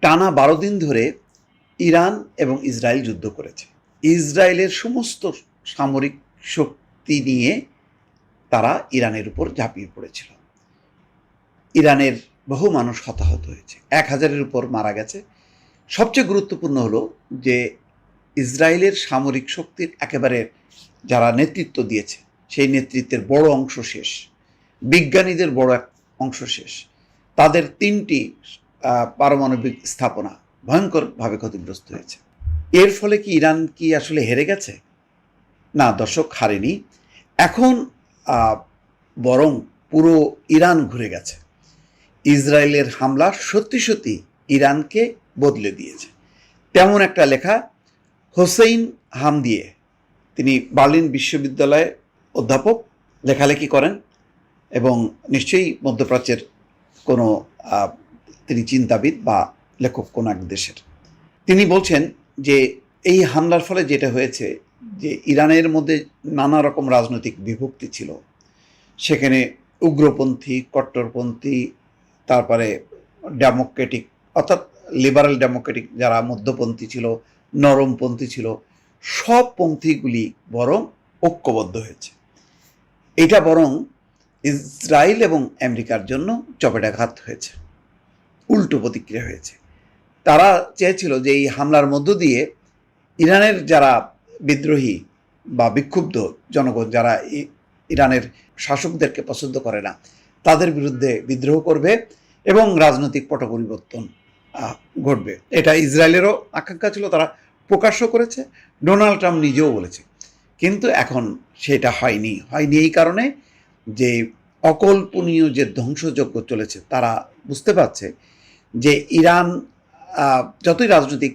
টানা বারো দিন ধরে ইরান এবং ইসরায়েল যুদ্ধ করেছে। ইসরায়েলের সমস্ত সামরিক শক্তি নিয়ে তারা ইরানের উপর ঝাঁপিয়ে পড়েছিল। ইরানের বহু মানুষ হতাহত হয়েছে। এক হাজারের উপর মারা গেছে। সবচেয়ে গুরুত্বপূর্ণ হলো যে ইসরায়েলের সামরিক শক্তির একেবারে যারা নেতৃত্ব দিয়েছে, সেই নেতৃত্বের বড় অংশ শেষ। বিজ্ঞানীদের বড় এক অংশ শেষ। তাদের তিনটি পারমাণবিক স্থাপনা ভয়ঙ্করভাবে ক্ষতিগ্রস্ত হয়েছে। এর ফলে কি ইরান কি আসলে হেরে গেছে? না, দর্শক, হারেনি। এখন বরং পুরো ইরান ঘুরে গেছে। ইসরায়েলের হামলা সত্যি সত্যি ইরানকে বদলে দিয়েছে। তেমন একটা লেখা, হোসেইন হামদিয়ে, তিনি বার্লিন বিশ্ববিদ্যালয়ে অধ্যাপক, লেখালেখি করেন এবং নিশ্চয়ই মধ্যপ্রাচ্যের কোনো তিনি চিন্তাবিদ বা লেখক কোন এক দেশের। তিনি বলছেন যে এই হামলার ফলে যেটা হয়েছে যে ইরানের মধ্যে নানা রকম রাজনৈতিক বিভক্তি ছিল। সেখানে উগ্রপন্থী, কট্টরপন্থী, তারপরে ডেমোক্রেটিক অর্থাৎ লিবারেল ডেমোক্রেটিক যারা মধ্যপন্থী ছিল, নরমপন্থী ছিল, সব পন্থীগুলি বরং ঐক্যবদ্ধ হয়েছে। এটা বরং ইসরায়েল এবং আমেরিকার জন্য চপেটাঘাত হয়েছে। উল্টো প্রতিক্রিয়া হয়েছে। তারা চেয়েছিল যে এই হামলার মধ্য দিয়ে ইরানের যারা বিদ্রোহী বা বিক্ষুব্ধ জনগণ যারা ইরানের শাসকদেরকে পছন্দ করে না, তাদের বিরুদ্ধে বিদ্রোহ করবে এবং রাজনৈতিক পট পরিবর্তন ঘটবে। এটা ইসরায়েলেরও আকাঙ্ক্ষা ছিল, তারা প্রকাশ্য করেছে, ডোনাল্ড ট্রাম্প নিজেও বলেছে। কিন্তু এখন সেটা হয়নি। হয়নি এই কারণে যে অকল্পনীয় যে ধ্বংসযজ্ঞ চলেছে, তারা বুঝতে পারছে যে ইরান যতই রাজনৈতিক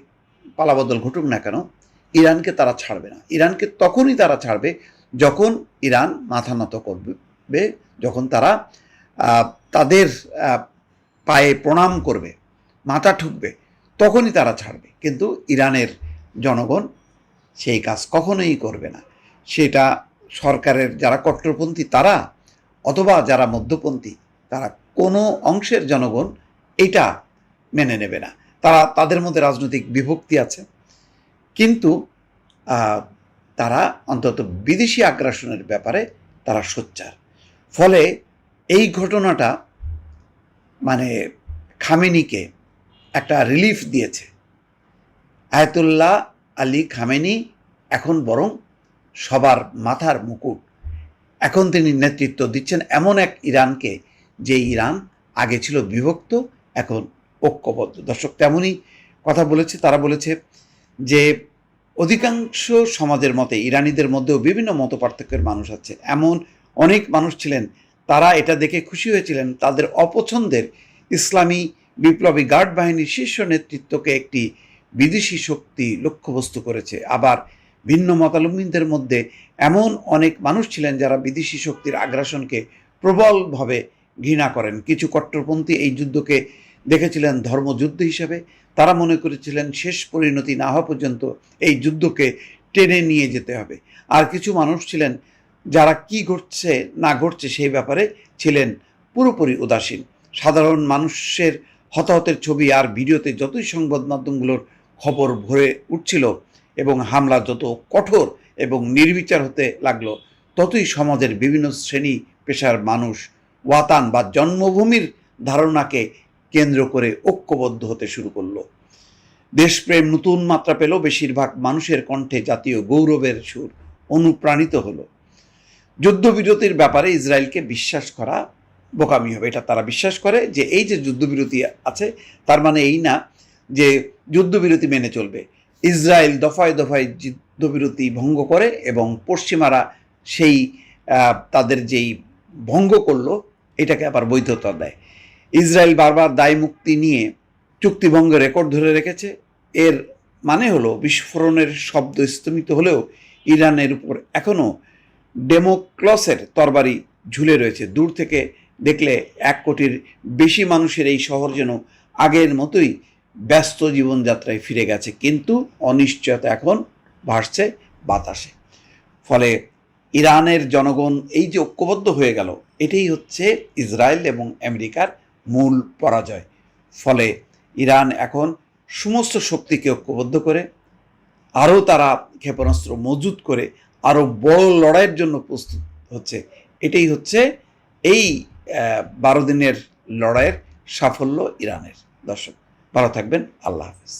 পালাবদল ঘটুক না কেন, ইরানকে তারা ছাড়বে না। ইরানকে তখনই তারা ছাড়বে যখন ইরান মাথা নত করবে, যখন তারা তাদের পায়ে প্রণাম করবে, মাথা ঠুকবে, তখনই তারা ছাড়বে। কিন্তু ইরানের জনগণ সেই কাজ কখনোই করবে না। সেটা সরকারের যারা কট্টরপন্থী তারা, অথবা যারা মধ্যপন্থী, তারা কোনো অংশের জনগণ এটা মেনে নেবে না। তারা, তাদের মধ্যে রাজনৈতিক বিভক্তি আছে। কিন্তু তারা অন্তত বিদেশি আগ্রাসনের ব্যাপারে তারা সোচ্চার। ফলে এই ঘটনাটা মানে খামেনিকে একটা রিলিফ দিয়েছে। আয়াতুল্লাহ আলী খামেনি এখন বরং সবার মাথার মুকুট। এখন তিনি নেতৃত্ব দিচ্ছেন এমন এক ইরানকে, যে ইরান আগে ছিল বিভক্ত এখন ঐক্যবদ্ধ। দর্শক, তেমনই কথা বলেছে, তারা বলেছে যে অধিকাংশ সমাজের মতে, ইরানিদের মধ্যেও বিভিন্ন মত পার্থক্যের মানুষ আছে। এমন অনেক মানুষ ছিলেন, তারা এটা দেখে খুশি হয়েছিলেন। তাদের অপছন্দের ইসলামী বিপ্লবী গার্ড বাহিনীর শীর্ষ নেতৃত্বকে একটি বিদেশি শক্তি লক্ষ্যবস্তু করেছে। আবার ভিন্ন মতালম্বীদের মধ্যে এমন অনেক মানুষ ছিলেন যারা বিদেশি শক্তির আগ্রাসনকে প্রবলভাবে ঘৃণা করেন। কিছু কট্টরপন্থী এই যুদ্ধকে দেখেছিলেন ধর্মযুদ্ধ হিসেবে। তারা মনে করেছিলেন, শেষ পরিণতি না হওয়া পর্যন্ত এই যুদ্ধকে টেনে নিয়ে যেতে হবে। আর কিছু মানুষ ছিলেন, যারা কি ঘটছে, না ঘটছে সেই ব্যাপারে ছিলেন পুরোপুরি উদাসীন। সাধারণ মানুষের হতাহতের ছবি আর ভিডিওতে যতই সংবাদ মাধ্যমগুলোর খবর ভরে উঠছিল এবং হামলা যত কঠোর এবং নির্বিচার হতে লাগল, ততই সমাজের বিভিন্ন শ্রেণি পেশার মানুষ ওয়াতান বা জন্মভূমির ধারণাকে কেন্দ্র করে ঐক্যবদ্ধ হতে শুরু করল। দেশপ্রেম নতুন মাত্রা পেল বেশিরভাগ মানুষের কণ্ঠে জাতীয় গৌরবের সুর অনুপ্রাণিত হলো। যুদ্ধবিরতির ব্যাপারে ইসরায়েলকে বিশ্বাস করা বোকামি হবে। এটা তারা বিশ্বাস করে যে এই যে যুদ্ধবিরতি আছে, তার মানে এই না যে যুদ্ধবিরতি মেনে চলবে। ইসরায়েল দফায় দফায় যুদ্ধবিরতি ভঙ্গ করে এবং পশ্চিমারা সেই তাদের যেই ভঙ্গ করল এটাকে আবার বৈধতা দেয়। ইসরায়েল বারবার দায় মুক্তি নিয়ে চুক্তিভঙ্গের রেকর্ড ধরে রেখেছে। এর মানে হলো বিস্ফোরণের শব্দ স্তমিত হলেও ইরানের উপর এখনও ডেমোক্লসের তরবারি ঝুলে রয়েছে। দূর থেকে দেখলে এক কোটির বেশি মানুষের এই শহর যেন আগের মতোই ব্যস্ত জীবনযাত্রায় ফিরে গেছে। কিন্তু অনিশ্চয়তা এখন ভাসছে বাতাসে। ফলে ইরানের জনগণ এই যে ঐক্যবদ্ধ হয়ে গেল, এটাই হচ্ছে ইসরায়েল এবং আমেরিকার মূল পরাজয়। ফলে ইরান এখন সমস্ত শক্তিকে ঐক্যবদ্ধ করে, আরও তারা ক্ষেপণাস্ত্র মজুত করে, আরও বড় লড়াইয়ের জন্য প্রস্তুত হচ্ছে। এটাই হচ্ছে এই বারো দিনের লড়াইয়ের সাফল্য ইরানের। দর্শক, ভালো থাকবেন। আল্লাহ হাফিজ।